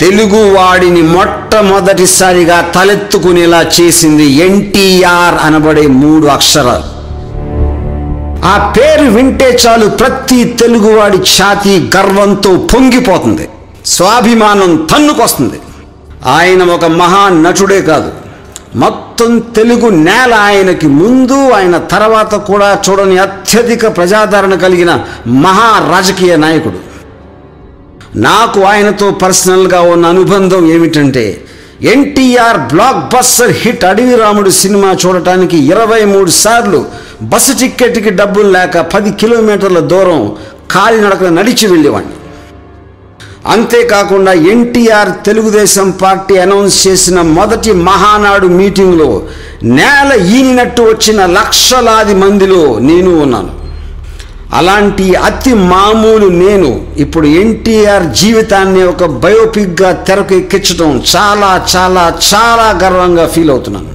తెలుగువాడిని మొట్టమొదటిసారిగా తలెత్తుకునేలా చేసింది ఎన్టీఆర్ అనబడే మూడు అక్షరాలు. ఆ పేరు వింటే చాలు ప్రతి తెలుగువాడి ఛాతీ గర్వంతో పొంగిపోతుంది స్వాభిమానం తన్నుకొస్తుంది. ఆయన ఒక మహా నటుడే కాదు. మొత్తం తెలుగు నేల ఆయనకి ముందు ఆయన తర్వాత కూడా చూడని అత్యధిక ప్రజాదరణ కలిగిన మహా రాజకీయ నాయకుడు. నాకు ఆయనతో పర్సనల్గా ఉన్న అనుబంధం ఏమిటంటే ఎన్టీఆర్ బ్లాక్ బస్టర్ హిట్ అడవి రాముడు సినిమా చూడటానికి ఇరవై మూడు సార్లు బస్సు టిక్కెట్కి డబ్బులు లేక పది కిలోమీటర్ల దూరం కాలినడకన నడిచి వెళ్ళేవాడిని. అంతేకాకుండా ఎన్టీఆర్ తెలుగుదేశం పార్టీ అనౌన్స్ చేసిన మొదటి మహానాడు మీటింగ్లో నేల ఈనినట్టు వచ్చిన లక్షలాది మందిలో నేను ఉన్నాను. అలాంటి అతి మామూలు నేను ఇప్పుడు ఎన్టీఆర్ జీవితాన్ని ఒక బయోపిక్గా తెరకు ఎక్కించడం చాలా చాలా చాలా గర్వంగా ఫీల్ అవుతున్నాను.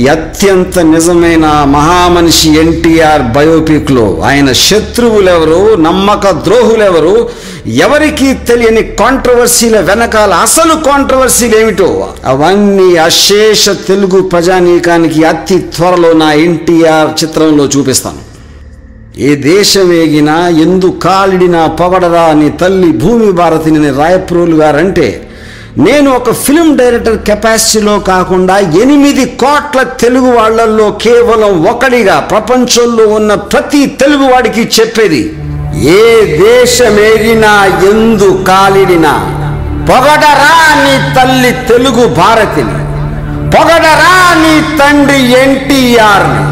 ఈ అత్యంత నిజమైన మహామనిషి ఎన్టీఆర్ బయోపిక్లో ఆయన శత్రువులెవరు నమ్మక ద్రోహులెవరు ఎవరికీ తెలియని కాంట్రవర్సీల వెనకాల అసలు కాంట్రవర్సీలు ఏమిటో అవన్నీ అశేష తెలుగు ప్రజానీకానికి అతి త్వరలో నా ఎన్టీఆర్ చిత్రంలో చూపిస్తాను. ఏ దేశమేగినా ఎందు కాలిడినా పొగడరా అని తల్లి భూమి భారతిని రాయప్రోలు గారంటే నేను ఒక ఫిల్మ్ డైరెక్టర్ కెపాసిటీలో కాకుండా ఎనిమిది కోట్ల తెలుగు వాళ్ళల్లో కేవలం ఒకడిగా ప్రపంచంలో ఉన్న ప్రతి తెలుగువాడికి చెప్పేది ఏ దేశమేగినా ఎందు కాలిడినా పొగడరా నీ తల్లి తెలుగు భారతిని పొగడరా నీ తండ్రి ఎన్టీఆర్ని.